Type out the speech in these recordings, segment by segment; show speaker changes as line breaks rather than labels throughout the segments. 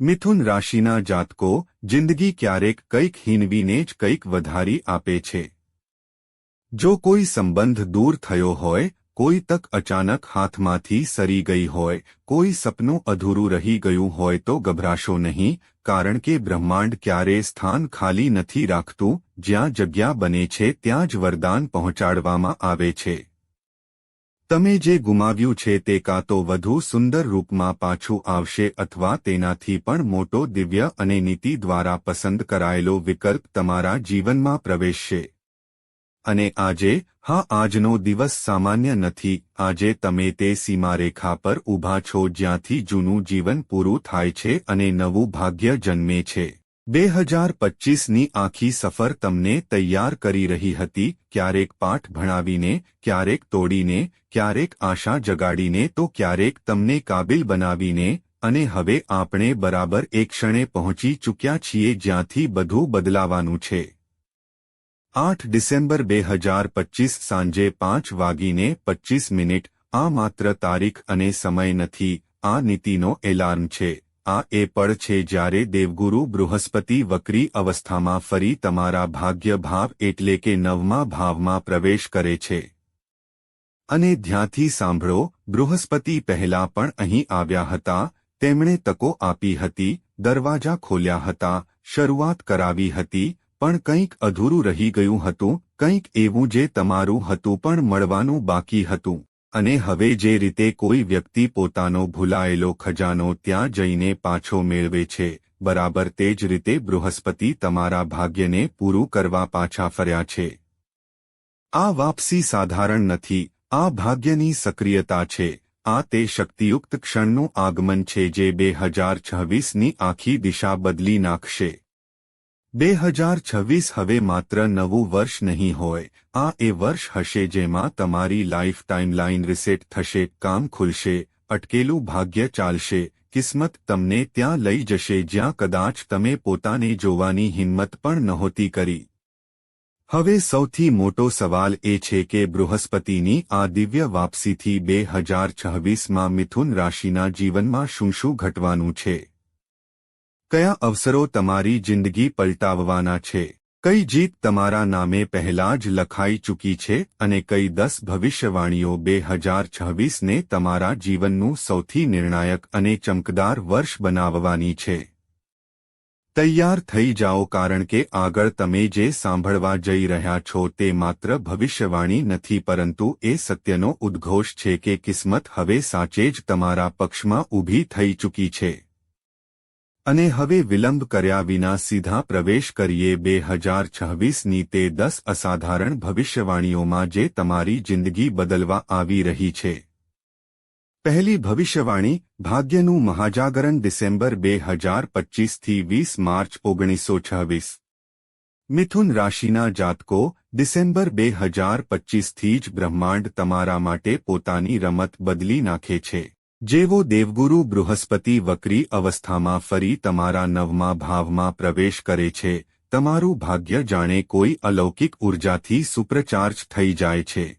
મિથુન રાશિના જાતકો જિંદગી ક્યારેક કંઈક હીનવીને જ કંઈક વધારી આપે છે. જો કોઈ સંબંધ દૂર થયો હોય, કોઈ તક અચાનક હાથમાંથી સરી ગઈ હોય, કોઈ સપનું અધૂરું રહી ગયું હોય તો ગભરાશો નહીં, કારણ કે બ્રહ્માંડ ક્યારેય સ્થાન ખાલી નથી રાખતું, જ્યાં જગ્યા બને છે ત્યાં જ વરદાન પહોંચાડવામાં આવે છે. તમે જે ગુમાવ્યું છે તે કાં તો વધુ સુંદર રૂપમાં પાછું આવશે અથવા તેનાથી પણ મોટો દિવ્ય અને નીતિ દ્વારા પસંદ કરાયેલો વિકલ્પ તમારા જીવનમાં પ્રવેશશે. અને આજે, હા આજનો દિવસ સામાન્ય નથી, આજે તમે તે સીમારેખા પર ઊભા છો જ્યાંથી જૂનું જીવન પૂરું થાય છે અને નવું ભાગ્ય જન્મે છે. બે હજાર પચ્ચીસની આખી સફર તમને તૈયાર કરી રહી હતી, ક્યારેક પાઠ ભણાવીને, ક્યારેક તોડીને, ક્યારેક આશા જગાડીને તો ક્યારેક તમને કાબિલ બનાવીને, અને હવે આપણે બરાબર એક ક્ષણે પહોંચી ચૂક્યા છીએ જ્યાંથી બધું બદલાવાનું છે. આઠ ડિસેમ્બર બે હજાર પચ્ચીસ સાંજે પાંચ વાગીને પચ્ચીસ મિનિટ, આ માત્ર તારીખ અને સમય નથી, આ નીતિનો એલાર્મ છે. આ એ પળ છે જ્યારે દેવગુરુ બૃહસ્પતિ વક્રી અવસ્થામાં ફરી તમારા ભાગ્ય ભાવ એટલે કે નવમા ભાવમાં પ્રવેશ કરે છે. અને ધ્યાથી સાંભળો, બૃહસ્પતિ પહેલા પણ અહીં આવ્યા હતા, તેમણે તકો આપી હતી, દરવાજા ખોલ્યા હતા, શરૂઆત કરાવી હતી, પણ કંઈક અધૂરું રહી ગયું હતું, કંઈક એવું જે તમારું હતું પણ મળવાનું બાકી હતું. અને હવે જે રીતે કોઈ વ્યક્તિ પોતાનો ભૂલાયેલો ખજાનો ત્યાં જઈને પાછો મેળવે છે, બરાબર તે જ રીતે બૃહસ્પતિ તમારા ભાગ્યને પૂરું કરવા પાછા ફર્યા છે. આ વાપસી સાધારણ નથી, આ ભાગ્યની સક્રિયતા છે, આ તે શક્તિયુક્ત ક્ષણનું આગમન છે જે બે હજાર છવ્વીસની આખી દિશા બદલી નાખશે. બે હજાર છવ્વીસ હવે માત્ર નવું વર્ષ નહીં હોય. આ એ વર્ષ હશે જેમાં તમારી લાઈફ ટાઈમલાઈન રિસેટ થશે, કામ ખુલશે, અટકેલું ભાગ્ય ચાલશે, કિસ્મત તમને ત્યાં લઈ જશે જ્યાં કદાચ તમે પોતાને જોવાની હિંમત પણ નહોતી કરી. હવે સૌથી મોટો સવાલ એ છે કે બૃહસ્પતિની આ દિવ્ય વાપસીથી બે હજાર છવ્વીસમાં મિથુન રાશિના જીવનમાં શું શું ઘટવાનું છે? કયા અવસરો તમારી જિંદગી પલટાવવાના છે? કઈ જીત તમારા નામે પહેલા જ લખાઈ ચૂકી છે અને કઈ દસ ભવિષ્યવાણીઓ બે હજાર છવ્વીસને તમારા જીવનનું સૌથી નિર્ણાયક અને ચમકદાર વર્ષ બનાવવાની છે? તૈયાર થઈ જાઓ કારણ કે આગળ તમે જે સાંભળવા જઈ રહ્યા છો તે માત્ર ભવિષ્યવાણી નથી પરંતુ એ સત્યનો ઉદ્ઘોષ છે કે કિસ્મત હવે સાચે જ તમારા પક્ષમાં ઊભી થઈ ચૂકી છે. અને હવે વિલંબ કર્યા વિના સીધા પ્રવેશ કરીએ બે હજાર છવ્વીસની તે દસ અસાધારણ ભવિષ્યવાણીઓમાં જે તમારી જિંદગી બદલવા આવી રહી છે. પહેલી ભવિષ્યવાણી, ભાગ્યનું મહાજાગરણ ડિસેમ્બર બે હજાર પચ્ચીસથી વીસ માર્ચ ઓગણીસો છવ્વીસ. મિથુન રાશિના જાતકો, ડિસેમ્બર બે હજાર પચ્ચીસથી જ બ્રહ્માંડ તમારા માટે પોતાની રમત બદલી નાખે છે. જેવો દેવગુરુ બૃહસ્પતિ વક્રી અવસ્થામાં ફરી તમારા નવમા ભાવમાં પ્રવેશ કરે છે, તમારું ભાગ્ય જાણે કોઈ અલૌકિક ઉર્જાથી સુપ્રચાર્જ થઈ જાય છે.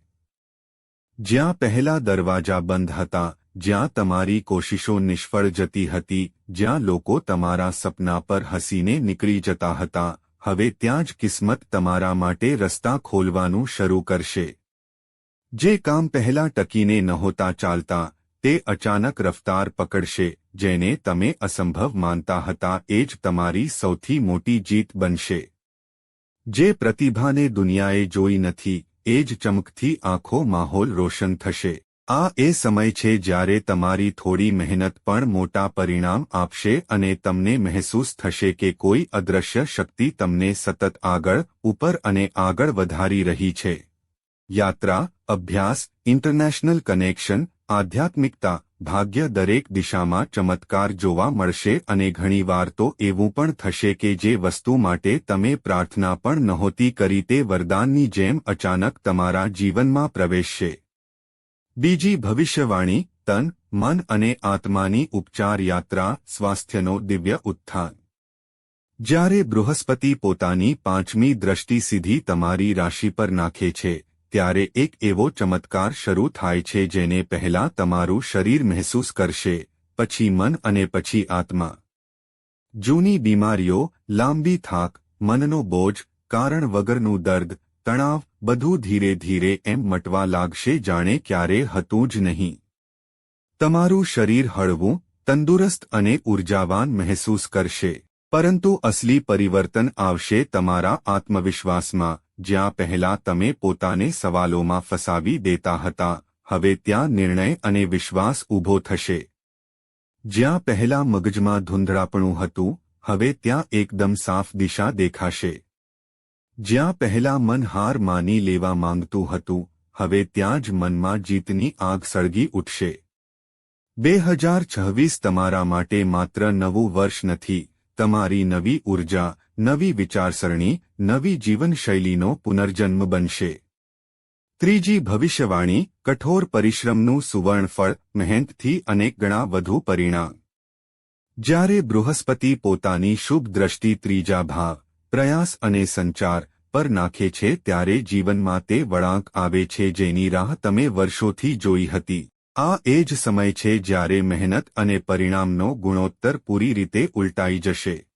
જ્યાં પહેલા દરવાજા બંધ હતા, જ્યાં તમારી કોશિશો નિષ્ફળ જતી હતી, જ્યાં લોકો તમારા સપના પર હસીને નીકળી જતા હતા, હવે ત્યાં જ કિસ્મત તમારા માટે રસ્તા ખોલવાનું શરૂ કરશે. જે કામ પહેલા ટકીને નહોતા ચાલતા તે અચાનક રફતાર પકડશે, જેને તમે અસંભવ માનતા હતા, એ જ તમારી સૌથી મોટી જીત બનશે. જે પ્રતિભાને દુનિયાએ જોઈ નથી, એ જ ચમકથી આખો માહોલ રોશન થશે. આ એ સમય છે જ્યારે તમારી થોડી મહેનત પણ મોટા પરિણામ આપશે અને તમને મહેસૂસ થશે કે કોઈ અદ્રશ્ય શક્તિ તમને સતત આગળ, ઉપર અને આગળ વધારી રહી છે. યાત્રા, અભ્યાસ, ઇન્ટરનેશનલ કનેક્શન આધ્યાત્મિકતા ભાગ્ય દરેક દિશામાં ચમત્કાર જોવા મળશે અને ઘણીવાર તો એવું પણ થશે કે જે વસ્તુ માટે તમે પ્રાર્થના પણ નહોતી કરી તે વરદાનની જેમ અચાનક તમારા જીવનમાં પ્રવેશશે. બીજી ભવિષ્યવાણી, તન, મન અને આત્માની ઉપચાર યાત્રા, સ્વાસ્થ્યનો દિવ્ય ઉત્થાન. જ્યારે બૃહસ્પતિ પોતાની પાંચમી દ્રષ્ટિ સીધી તમારી રાશિ પર નાખે છે ત્યારે એક એવો ચમત્કાર શરૂ થાય છે જેને પહેલા તમારું શરીર મહેસૂસ કરશે, પછી મન અને પછી આત્મા. જૂની બીમારીઓ, લાંબી થાક, મનનો બોજ, કારણ વગરનું દર્દ, તણાવ, બધું ધીરે ધીરે એમ મટવા લાગશે જાણે ક્યારે હતું જ નહીં. તમારું શરીર હળવું, તંદુરસ્ત અને ઉર્જાવાન મહેસૂસ કરશે, પરંતુ અસલી પરિવર્તન આવશે તમારા આત્મવિશ્વાસમાં જ્યાં પહેલા તમે પોતાને સવાલોમાં ફસાવી દેતા હતા, હવે ત્યાં નિર્ણય અને વિશ્વાસ ઊભો થશે. જ્યાં પહેલા મગજમાં ધૂંધળાપણું હતું, હવે ત્યાં એકદમ સાફ દિશા દેખાશે. જ્યાં પહેલા મન હાર માની લેવા માંગતું હતું, હવે ત્યાં જ મનમાં જીતની આગ સળગી ઉઠશે. બે હજાર છવ્વીસ તમારા માટે માત્ર નવું વર્ષ નથી, તમારી નવી ઊર્જા નવી વિચારસરણી, નવી જીવનશૈલીનો પુનર્જન્મ બનશે. ત્રીજી ભવિષ્યવાણી, કઠોર પરિશ્રમનું સુવર્ણફળ, મહેનતથી અનેક ગણા વધુ પરિણામ. જ્યારે બૃહસ્પતિ પોતાની શુભ દ્રષ્ટિ ત્રીજા ભાવ, પ્રયાસ અને સંચાર પર નાખે છે ત્યારે જીવનમાં તે વળાંક આવે છે જેની રાહ તમે વર્ષોથી જોઈ હતી. આ એ જ સમય છે જ્યારે મહેનત અને પરિણામનો ગુણોત્તર પૂરી રીતે ઉલટાઈ જશે.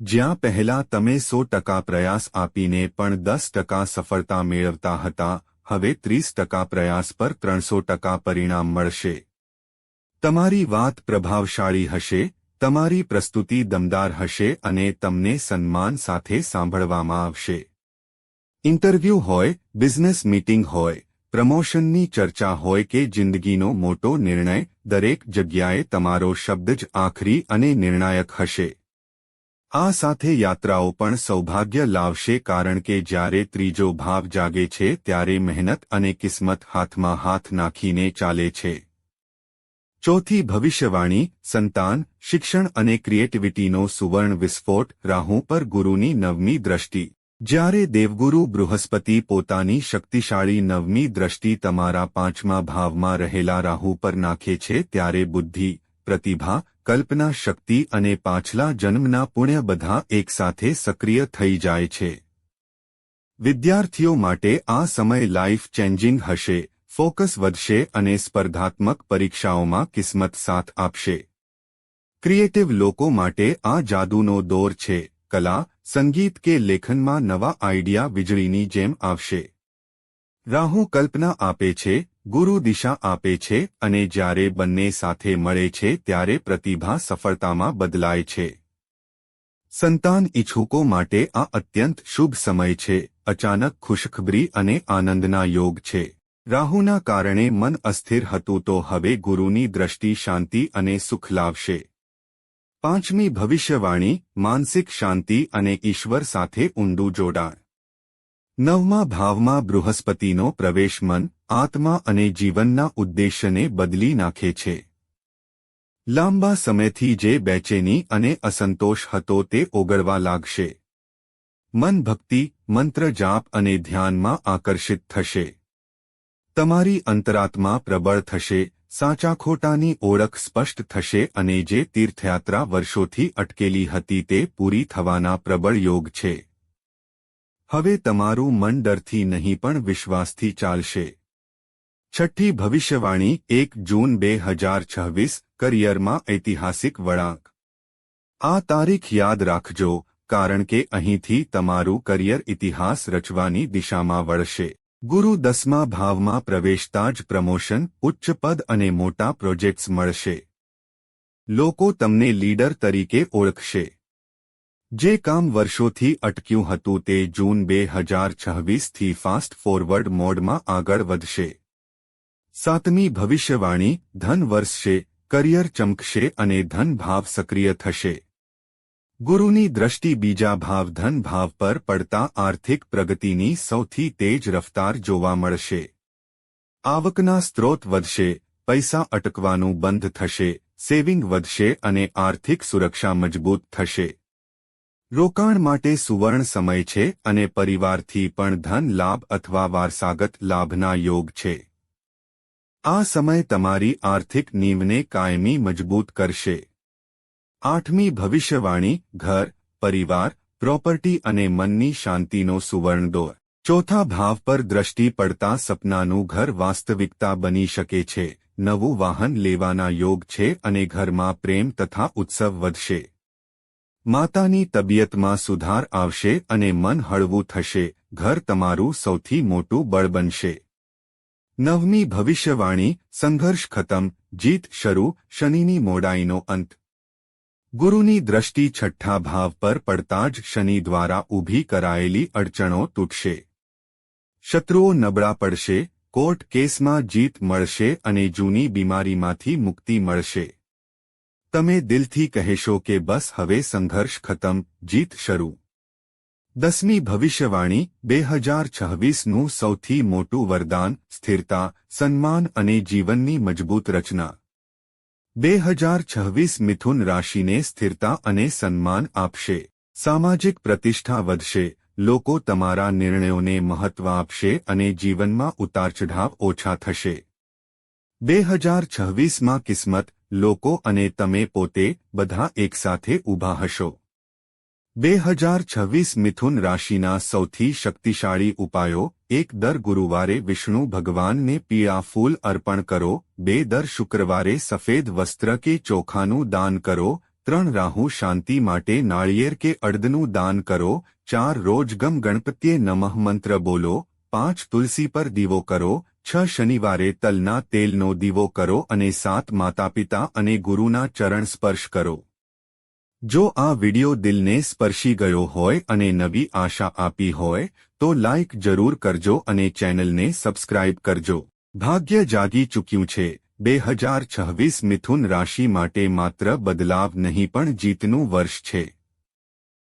જ્યાં પહેલા તમે સો ટકા પ્રયાસ આપીને પણ દસ ટકા સફળતા મેળવતા હતા, હવે ત્રીસ ટકા પ્રયાસ પર ત્રણસો ટકા પરિણામ મળશે. તમારી વાત પ્રભાવશાળી હશે, તમારી પ્રસ્તુતિ દમદાર હશે અને તમને સન્માન સાથે સાંભળવામાં આવશે. ઇન્ટરવ્યૂ હોય, બિઝનેસ મીટિંગ હોય, પ્રમોશનની ચર્ચા હોય કે જિંદગીનો મોટો નિર્ણય, દરેક જગ્યાએ તમારો શબ્દ જ આખરી અને નિર્ણાયક હશે. આ સાથે યાત્રાઓ પણ સૌભાગ્ય લાવશે કારણ કે જ્યારે ત્રીજો ભાવ જાગે છે ત્યારે મહેનત અને કિસ્મત હાથમાં હાથ નાખીને ચાલે છે. ચોથી ભવિષ્યવાણી, સંતાન, શિક્ષણ અને ક્રિએટિવિટીનો સુવર્ણ વિસ્ફોટ, રાહુ પર ગુરુની નવમી દ્રષ્ટિ. જ્યારે દેવગુરુ બૃહસ્પતિ પોતાની શક્તિશાળી નવમી દ્રષ્ટિ તમારા પાંચમા ભાવમાં રહેલા રાહુ પર નાખે છે ત્યારે બુદ્ધિ, પ્રતિભા કલ્પના શક્તિ અને પાછલા જન્મના પુણ્ય બધા એકસાથે સક્રિય થઈ જાય છે. વિદ્યાર્થીઓ માટે આ સમય લાઈફ ચેન્જિંગ હશે ફોકસ વધશે અને સ્પર્ધાત્મક પરીક્ષાઓમાં કિસ્મત સાથ આપશે. ક્રિએટિવ લોકો માટે આ જાદુનો દોર છે, કલા, સંગીત કે લેખનમાં નવા આઈડિયા વીજળીની જેમ આવશે. રાહુ કલ્પના આપે છે, ગુરુ દિશા આપે છે અને જ્યારે બંને સાથે મળે છે ત્યારે પ્રતિભા સફળતામાં બદલાય છે. સંતાન ઇચ્છુકો માટે આ અત્યંત શુભ સમય છે, અચાનક ખુશખબરી અને આનંદના યોગ છે. રાહુના કારણે મન અસ્થિર હતું તો હવે ગુરુની દ્રષ્ટિ શાંતિ અને સુખ લાવશે. પાંચમી ભવિષ્યવાણી, માનસિક શાંતિ અને ઈશ્વર સાથે ઊંડું જોડાણ. નવમા ભાવમાં બૃહસ્પતિનો પ્રવેશ મન, આત્મા અને જીવનના ઉદ્દેશ્યને બદલી નાખે છે. લાંબા સમયથી જે બેચેની અને અસંતોષ હતો તે ઓગળવા લાગશે. મન ભક્તિ, મંત્ર જાપ અને ધ્યાનમાં આકર્ષિત થશે. તમારી અંતરાત્મા પ્રબળ થશે, સાચા ખોટાની ઓળખ સ્પષ્ટ થશે અને જે તીર્થયાત્રા વર્ષોથી અટકેલી હતી તે પૂરી થવાના પ્રબળ યોગ છે. હવે તમારું મન ડરથી નહીં પણ વિશ્વાસથી ચાલશે. છઠ્ઠી ભવિષ્યવાણી, એક જૂન બે હજાર છવ્વીસ, કરિયરમાં ઐતિહાસિક વળાંક. આ તારીખ યાદ રાખજો, કારણ કે અહીંથી તમારું કરિયર ઇતિહાસ રચવાની દિશામાં વળશે. ગુરુ દસમા ભાવમાં પ્રવેશતા જ પ્રમોશન, ઉચ્ચ પદ અને મોટા પ્રોજેક્ટ્સ મળશે. લોકો તમને લીડર તરીકે ઓળખશે. જે કામ વર્ષોથી અટક્યું હતું તે જૂન બે હજાર છવ્વીસથી ફાસ્ટ ફોરવર્ડ મોડમાં આગળ વધશે. સાતમી ભવિષ્યવાણી, ધન વર્ષશે, કરિયર ચમકશે અને ધન ભાવ સક્રિય થશે. ગુરુની દ્રષ્ટિ બીજા ભાવ ધન ભાવ પર પડતા આર્થિક પ્રગતિની સૌથી તેજ રફતાર જોવા મળશે. આવકના સ્ત્રોત વધશે, પૈસા અટકવાનું બંધ થશે, સેવિંગ વધશે અને આર્થિક સુરક્ષા મજબૂત થશે. રોકાણ માટે સુવર્ણ સમય છે અને પરિવારથી પણ ધન લાભ અથવા વારસાગત લાભના યોગ છે. આ સમય તમારી આર્થિક નીવને કાયમી મજબૂત કરશે. આઠમી ભવિષ્યવાણી, ઘર, પરિવાર, પ્રોપર્ટી અને મનની શાંતિનો સુવર્ણ દોર. ચોથા ભાવ પર દ્રષ્ટિ પડતા સપનાનું ઘર વાસ્તવિકતા બની શકે છે. નવું વાહન લેવાના યોગ છે અને ઘરમાં પ્રેમ તથા ઉત્સવ વધશે. માતાની તબિયતમાં સુધાર આવશે અને મન હળવું થશે, ઘર તમારું સૌથી મોટું બળ બનશે. નવમી ભવિષ્યવાણી, સંઘર્ષ ખતમ, જીત શરૂ, શનિની મોડાઈનો અંત. ગુરુની દ્રષ્ટિ છઠ્ઠા ભાવ પર પડતા જ શનિ દ્વારા ઊભી કરાયેલી અડચણો તૂટશે. શત્રુઓ નબળા પડશે, કોર્ટ કેસમાં જીત મળશે અને જૂની બીમારીમાંથી મુક્તિ મળશે. તમે દિલથી કહેશો કે બસ હવે સંઘર્ષ ખતમ, જીત શરૂ. દસમી ભવિષ્યવાણી બે હજાર છવ્વીસનું સૌથી મોટું વરદાન, સ્થિરતા, સન્માન અને જીવનની મજબૂત રચના. બે હજાર છવ્વીસ મિથુન રાશિને સ્થિરતા અને સન્માન આપશે. સામાજિક પ્રતિષ્ઠા વધશે, લોકો તમારા નિર્ણયોને મહત્વ આપશે અને જીવનમાં ઉતારચઢાવ ઓછા થશે. બે હજાર છવ્વીસમાં કિસ્મત લોકો અને તમે પોતે બધા એકસાથે ઊભા હશો. બે હજાર છવ્વીસ મિથુન રાશિના સૌથી શક્તિશાળી ઉપાયો, એક દર ગુરુવારે વિષ્ણુ ભગવાનને પીળા ફૂલ અર્પણ કરો, બે દર શુક્રવારે સફેદ વસ્ત્ર કે ચોખાનું દાન કરો, ત્રણ રાહુ શાંતિ માટે નાળિયેર કે અડદનું દાન કરો, ચાર રોજ ગમ ગણપતિએ નમઃ મંત્ર બોલો પાંચ તુલસી પર દીવો કરો, છ શનિવારે તલના તેલનો દીવો કરો અને સાત માતાપિતા અને ગુરુના ચરણ સ્પર્શ કરો. જો આ વિડિયો દિલને સ્પર્શી ગયો હોય અને નવી આશા આપી હોય, તો લાઇક જરૂર કરજો અને ચેનલને સબસ્ક્રાઇબ કરજો. ભાગ્ય જાગી ચૂક્યું છે. બે હજાર છવ્વીસ મિથુન રાશિ માટે માત્ર બદલાવ નહીં પણ જીતનું વર્ષ છે.